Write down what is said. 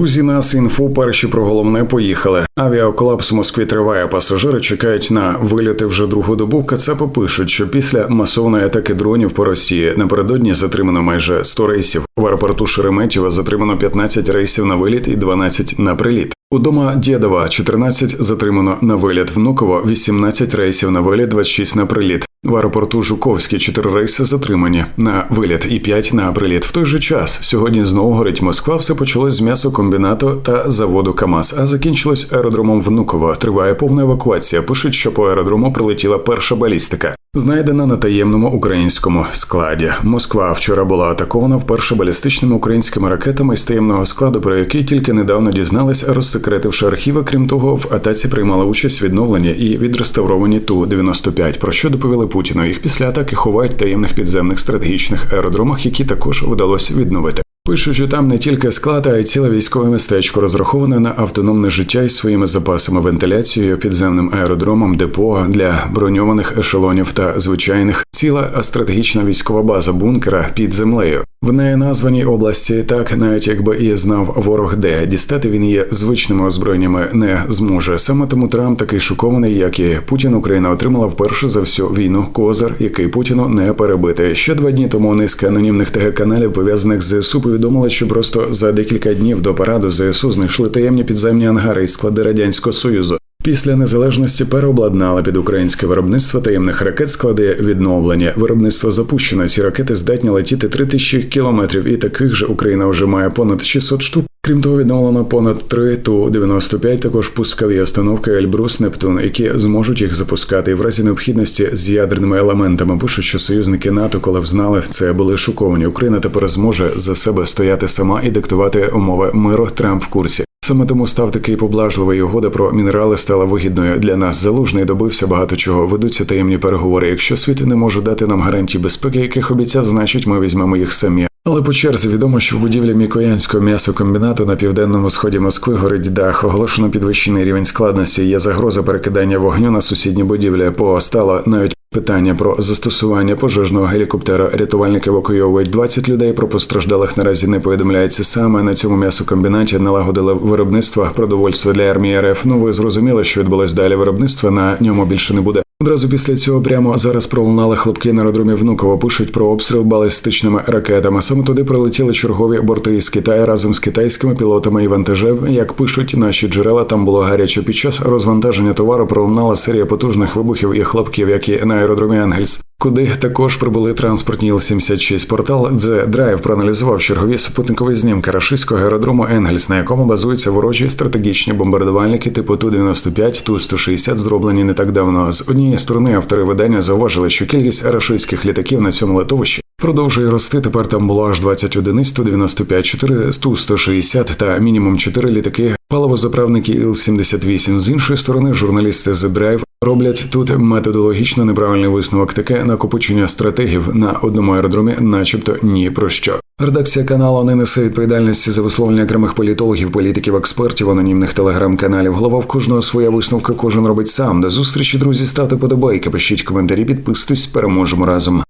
Друзі, нас інфо перші про головне поїхали. Авіаколапс в Москві триває. Пасажири чекають на вильоти вже другу добу. Кацапи пишуть, що після масовної атаки дронів по Росії напередодні затримано майже 100 рейсів. В аеропорту Шереметьєва затримано 15 рейсів на виліт і 12 на приліт. Удома Дєдова 14 затримано на виліт. Внуково 18 рейсів на виліт, 26 на приліт. В аеропорту Жуковські чотири рейси затримані на виліт і п'ять на приліт. В той же час сьогодні знову горить Москва. Все почалось з м'ясокомбінату та заводу КАМАЗ, а закінчилось аеродромом Внуково. Триває повна евакуація. Пишуть, що по аеродрому прилетіла перша балістика. Знайдена на таємному українському складі. Москва вчора була атакована вперше балістичними українськими ракетами з таємного складу, про який тільки недавно дізнались, розсекретивши архіви. Крім того, в атаці приймали участь відновлені і відреставровані ту 95 Про що доповіли Путіну? Їх після атаки ховають в таємних підземних стратегічних аеродромах, які також вдалося відновити. Пишуть, що там не тільки склад, а й ціле військове містечко розраховане на автономне життя із своїми запасами вентиляцією, підземним аеродромом, депо для броньованих ешелонів та звичайних ціла стратегічна військова база бункера під землею. В неї названій області так, навіть якби і знав ворог, де дістати він її звичними озброєннями не зможе. Саме тому Трамп такий шокований, як і Путін. Україна отримала вперше за всю війну козир, який Путіну не перебити. Ще два дні тому низка анонімних ТГ пов'язаних з ЗСУ повідомили, що просто за декілька днів до параду ЗСУ знайшли таємні підземні ангари і склади радянського союзу. Після незалежності переобладнали під українське виробництво таємних ракет склади відновлення. Виробництво запущено. Ці ракети здатні летіти 3000 кілометрів, і таких же Україна вже має понад 600 штук. Крім того, відновлено понад 3 ту 95 також пускові установки Ельбрус Нептун, які зможуть їх запускати і в разі необхідності з ядерними елементами. Пишуть, що союзники НАТО, коли взнали це, були шоковані. Україна тепер зможе за себе стояти сама і диктувати умови миру. Трамп в курсі. Саме тому став такий поблажливий угода про мінерали стала вигідною для нас. Залужний добився багато чого. Ведуться таємні переговори. Якщо світ не може дати нам гарантій безпеки, яких обіцяв, значить ми візьмемо їх самі. Але по черзі відомо, що в будівлі Мікоянського м'ясокомбінату на південному сході Москви горить дах. Оголошено підвищений рівень складності. Є загроза перекидання вогню на сусідні будівлі. Постало навіть питання про застосування пожежного гелікоптера. Рятувальники евакуйовують 20 людей. Про постраждалих наразі не повідомляється. Саме на цьому м'ясокомбінаті налагодили виробництво продовольства для армії РФ. Ну ви зрозуміли, що відбулось далі. Виробництва на ньому більше не буде. Одразу після цього прямо зараз пролунали хлопки на аеродромі Внуково. Пишуть про обстріл балістичними ракетами. Саме туди прилетіли чергові борти із Китаю разом з китайськими пілотами і вантажем. Як пишуть наші джерела, там було гаряче. Під час розвантаження товару пролунала серія потужних вибухів і хлопків, які на аеродромі Енгельс. Куди також прибули транспортні Іл-76. Портал The Drive проаналізував чергові супутникові знімки рашистського аеродрому Енгельс, на якому базуються ворожі стратегічні бомбардувальники типу Ту-95, Ту-160, зроблені не так давно. З однієї сторони автори видання зауважили, що кількість рашистських літаків на цьому литовищі продовжує рости. Тепер там було аж 20 одиниць, Ту-95, 4, Ту-160 та мінімум 4 літаки. Паливозаправники Іл-78. З іншої сторони, журналісти The Drive роблять тут методологічно неправильний висновок. Таке накопичення стратегів на одному аеродромі, начебто ні про що. Редакція каналу не несе відповідальності за висловлення окремих політологів, політиків, експертів, анонімних телеграм-каналів. Голова в кожного своя висновка, кожен робить сам. До зустрічі, друзі, ставте подобайки, пишіть коментарі, підписуйтесь, переможемо разом.